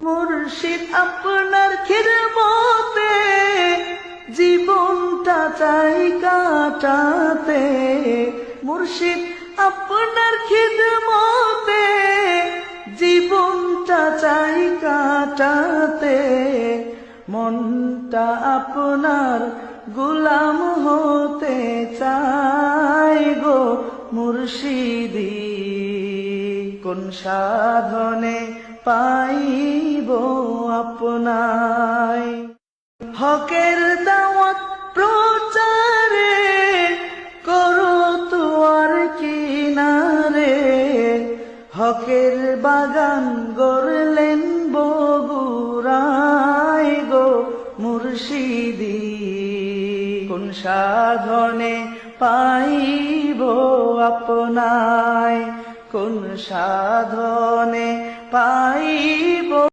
মুর্শিদ আপনার খিদমতে, জীবনটা চাই কাটাতে। মুর্শিদ আপনার খিদমতে, জীবনটা চাই কাটাতে। মনটা আপনার গুলাম হতে চাই গো মুর্শিদি। কোন সাধনে পাইব আপনায় হকের দাওয়াত প্রচারে করো তোয়ার কিনারে। হকের বাগান গড়লেন বগুড়াই গো মুর্শিদি। কোন সাধনে পাইব আপনায়? কোন সাধনে পাইব